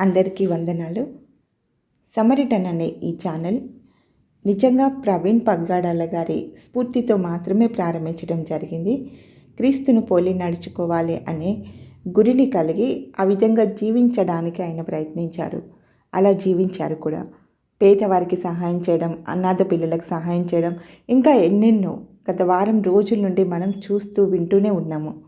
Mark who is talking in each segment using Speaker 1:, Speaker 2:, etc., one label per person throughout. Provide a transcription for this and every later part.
Speaker 1: అందరికీ వందనాలు. సమరిటన్ అనే ఈ ఛానల్. నిజంగా ప్రవీణ్ పగ్గాడాల గారి స్ఫూర్తితో మాత్రమే ప్రారంభించడం జరిగింది. క్రీస్తును పోలి నడుచుకోవాలి అనే గురిని కలిగి ఆ విధంగా జీవించడానికి ఆయన ప్రయత్నించారు. అలా జీవించారు కూడా. పేదవారికి సహాయం చేయడం అనాథ పిల్లలకు సహాయం చేయడం ఇంకా ఎన్నెన్నో గత వారం రోజుల నుండి మనం చూస్తూ వింటూనే ఉన్నాము.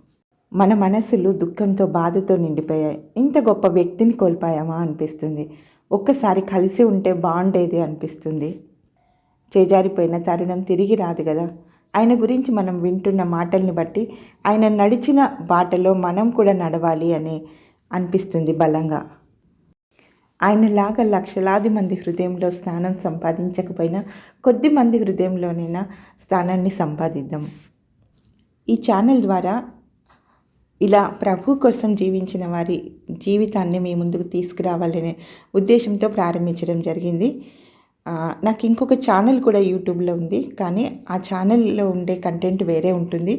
Speaker 1: మన మనసులు దుఃఖంతో బాధతో నిండిపోయాయి. ఇంత గొప్ప వ్యక్తిని కోల్పోయామా అనిపిస్తుంది. ఒక్కసారి కలిసి ఉంటే బాగుండేది అనిపిస్తుంది. చేజారిపోయిన తరుణం తిరిగి రాదు కదా. ఆయన గురించి మనం వింటున్న మాటల్ని బట్టి ఆయన నడిచిన బాటలో మనం కూడా నడవాలి అని అనిపిస్తుంది బలంగా. ఆయనలాగా లక్షలాది మంది హృదయంలో స్థానం సంపాదించకపోయినా కొద్ది మంది హృదయంలోనైనా స్థానాన్ని సంపాదిద్దాం. ఈ ఛానల్ ద్వారా ఇలా ప్రభు కోసం జీవించిన వారి జీవితాన్ని మీ ముందుకు తీసుకురావాలనే ఉద్దేశంతో ప్రారంభించడం జరిగింది. నాకు ఇంకొక ఛానల్ కూడా యూట్యూబ్లో ఉంది. కానీ ఆ ఛానల్లో ఉండే కంటెంట్ వేరే ఉంటుంది.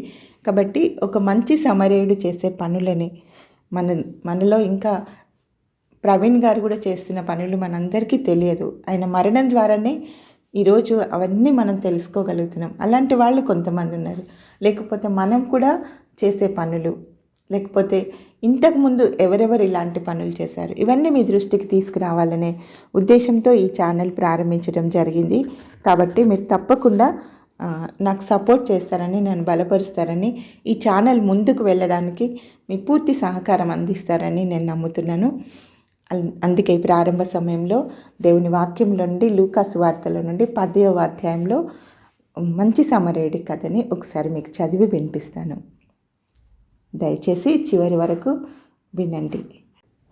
Speaker 1: కాబట్టి ఒక మంచి సమరేయుడు చేసే పనులని మన మనలో ఇంకా ప్రవీణ్ గారు కూడా చేస్తున్న పనులు మనందరికీ తెలియదు. ఆయన మరణం ద్వారానే ఈరోజు అవన్నీ మనం తెలుసుకోగలుగుతున్నాం. అలాంటి వాళ్ళు కొంతమంది ఉన్నారు. లేకపోతే మనం కూడా చేసే పనులు లేకపోతే ఇంతకుముందు ఎవరెవరు ఇలాంటి పనులు చేశారు? ఇవన్నీ మీ దృష్టికి తీసుకురావాలనే ఉద్దేశంతో ఈ ఛానల్ ప్రారంభించడం జరిగింది. కాబట్టి మీరు తప్పకుండా నాకు సపోర్ట్ చేస్తారని నన్ను బలపరుస్తారని ఈ ఛానల్ ముందుకు వెళ్ళడానికి మీ పూర్తి సహకారం అందిస్తారని నేను నమ్ముతున్నాను. అందుకే ప్రారంభ సమయంలో దేవుని వాక్యంలో నుండి లూకాసు వార్తల నుండి పదవ అధ్యాయంలో మంచి సమరేయుడి కథని ఒకసారి మీకు చదివి వినిపిస్తాను. దయచేసి చివరి వరకు వినండి.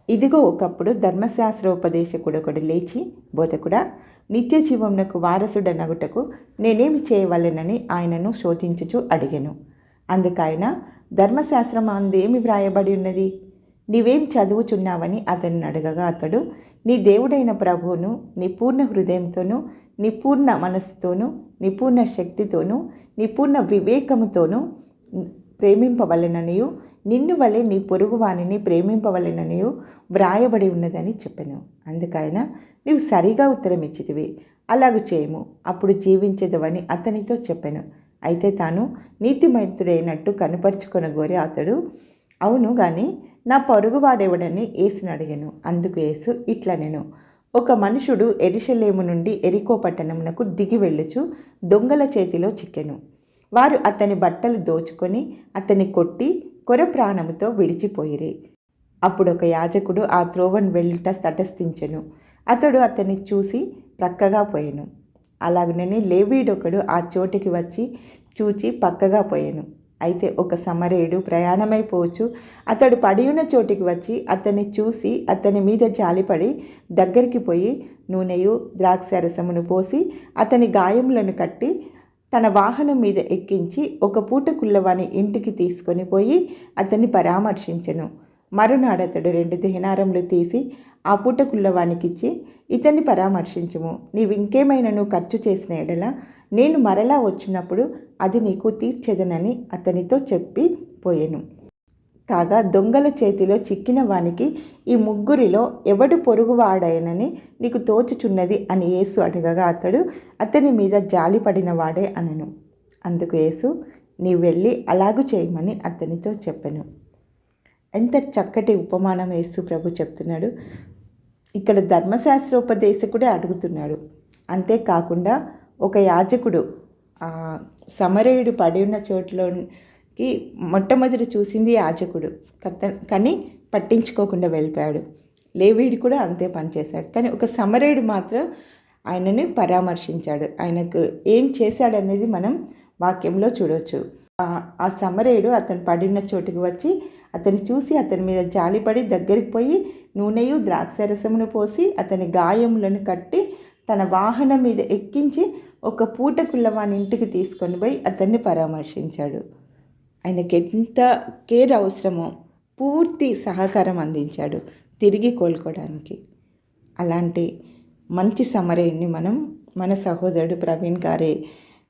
Speaker 1: ఇదిగో ఒకప్పుడు ధర్మశాస్త్రోపదేశకుడు ఒకడు లేచి బోధకుడా నిత్య జీవమునకు వారసుడనగుటకు నేనేమి చేయవలెనని ఆయనను శోధించుచు అడిగాను. అందుకైన ధర్మశాస్త్రం అందేమి వ్రాయబడి ఉన్నది నీవేం చదువుచున్నావని అతన్ని అడగగా అతడు నీ దేవుడైన ప్రభువును నీ పూర్ణ హృదయంతోనూ నీ పూర్ణ మనస్సుతోనూ నీ పూర్ణ శక్తితోనూ నీ పూర్ణ వివేకముతోనూ ప్రేమింపవలెననియు నిన్ను వలె నీ పొరుగువానిని ప్రేమింపవలెననియు వ్రాయబడి ఉన్నదని చెప్పాను. అందుకైనా నీవు సరిగా ఉత్తరం ఇచ్చితివి. అలాగు చేయము. అప్పుడు జీవించదవని అతనితో చెప్పాను. అయితే తాను నీతిమంతుడైనట్టు కనపరుచుకొనగోరి అతడు అవును గాని నా పొరుగువాడెవడని యేసును అడిగాను. అందుకు యేసు ఇట్లా నేను ఒక మనుషుడు ఎరిశలేము నుండి ఎరికో పట్టణమునకు దిగి వెళ్ళుచు దొంగల చేతిలో చిక్కెను. వారు అతని బట్టలు దోచుకొని అతని కొట్టి కొర ప్రాణముతో విడిచిపోయిరి. అప్పుడు ఒక యాజకుడు ఆ త్రోవను వెళ్ళుట తటస్థించెను. అతడు అతన్ని చూసి ప్రక్కగా పోయాను. అలాగనే లేవీడొకడు ఆ చోటికి వచ్చి చూచి పక్కగా పోయాను. అయితే ఒక సమరేయుడు ప్రయాణమైపోవచ్చు అతడు పడియున్న చోటికి వచ్చి అతన్ని చూసి అతని మీద జాలిపడి దగ్గరికి పోయి నూనెయు ద్రాక్షరసమును పోసి అతని గాయములను కట్టి తన వాహనం మీద ఎక్కించి ఒక పూట కుల్లవాని ఇంటికి తీసుకొని పోయి అతన్ని పరామర్శించెను. మరునాడు అతడు రెండు దిహనారములు తీసి ఆ పూట కుల్లవానికిచ్చి ఇతన్ని పరామర్శించుము. నీవు ఖర్చు చేసిన ఎడల నేను మరలా వచ్చినప్పుడు అది నీకు తీర్చెదనని అతనితో చెప్పి పోయెను. కాగా దొంగల చేతిలో చిక్కిన వానికి ఈ ముగ్గురిలో ఎవడు పొరుగువాడైనని నీకు తోచుచున్నది అని యేసు అడగగా అతడు అతని మీద జాలిపడిన వాడే అనను. అందుకు యేసు నీ వెళ్ళి అలాగు చేయమని అతనితో చెప్పాను. ఎంత చక్కటి ఉపమానం యేసు ప్రభు చెప్తున్నాడు. ఇక్కడ ధర్మశాస్త్రోపదేశకుడే అడుగుతున్నాడు. అంతేకాకుండా ఒక యాజకుడు సమరయుడు పడి ఉన్న చోట్లో కి మొట్టమొదటి చూసింది యాజకుడు కత్త కానీ పట్టించుకోకుండా వెళ్ళిపోయాడు. లేవీడు కూడా అంతే పనిచేశాడు కానీ ఒక సమరేయుడు మాత్రం ఆయనని పరామర్శించాడు. ఆయనకు ఏం చేశాడనేది మనం వాక్యంలో చూడవచ్చు ఆ- సమరేయుడు అతను పడిన చోటుకు వచ్చి అతన్ని చూసి అతని మీద జాలిపడి దగ్గరికి పోయి నూనెయు ద్రాక్షరసమును పోసి అతని గాయములను కట్టి తన వాహనం మీద ఎక్కించి ఒక పూటకుள்ள వాని ఇంటికి తీసుకొని పోయి అతన్ని పరామర్శించాడు. ఆయనకి ఎంత కేర్ అవసరమో పూర్తి సహకారం అందించాడు తిరిగి కోలుకోవడానికి. అలాంటి మంచి సమరేయుని మనం మన సహోదరుడు ప్రవీణ్ గారి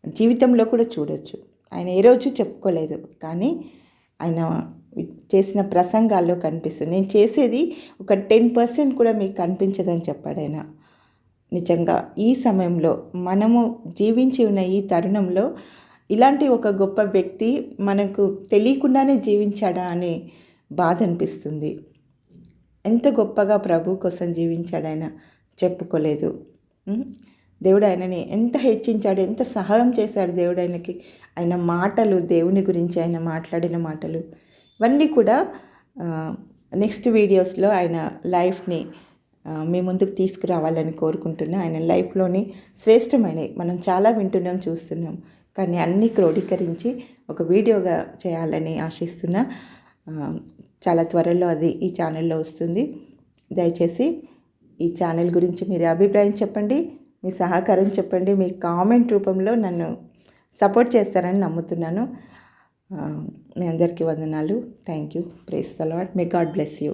Speaker 1: జీవితంలో కూడా చూడొచ్చు. ఆయన ఏ రోజు చెప్పుకోలేదు కానీ ఆయన చేసిన ప్రసంగాల్లో కనిపిస్తుంది. నేను చేసేది ఒక టెన్ పర్సెంట్ కూడా మీకు కనిపించదని చెప్పాడు ఆయన. నిజంగా ఈ సమయంలో మనము జీవించి ఉన్న ఈ తరుణంలో ఇలాంటి ఒక గొప్ప వ్యక్తి మనకు తెలియకుండానే జీవించాడా అనే బాధ అనిపిస్తుంది. ఎంత గొప్పగా ప్రభు కోసం జీవించాడైనా చెప్పుకోలేదు. దేవుడు ఆయనని ఎంత హెచ్చించాడు ఎంత సహాయం చేశాడు దేవుడు ఆయనకి. ఆయన మాటలు దేవుని గురించి ఆయన మాట్లాడిన మాటలు. ఇవన్నీ కూడా నెక్స్ట్ వీడియోస్లో ఆయన లైఫ్ని మీ ముందుకు తీసుకురావాలని కోరుకుంటున్నా. ఆయన లైఫ్లోని శ్రేష్టమైనవి. మనం చాలా వింటున్నాం చూస్తున్నాం. కానీ అన్నీ క్రోడీకరించి ఒక వీడియోగా చేయాలని ఆశిస్తున్నా. చాలా త్వరలో అది ఈ ఛానల్లో వస్తుంది. దయచేసి ఈ ఛానల్ గురించి మీరు అభిప్రాయం చెప్పండి మీ సహకారం చెప్పండి మీ కామెంట్ రూపంలో నన్ను సపోర్ట్ చేస్తారని నమ్ముతున్నాను. మీ అందరికీ వందనాలు. Thank you. Praise the Lord may God bless you.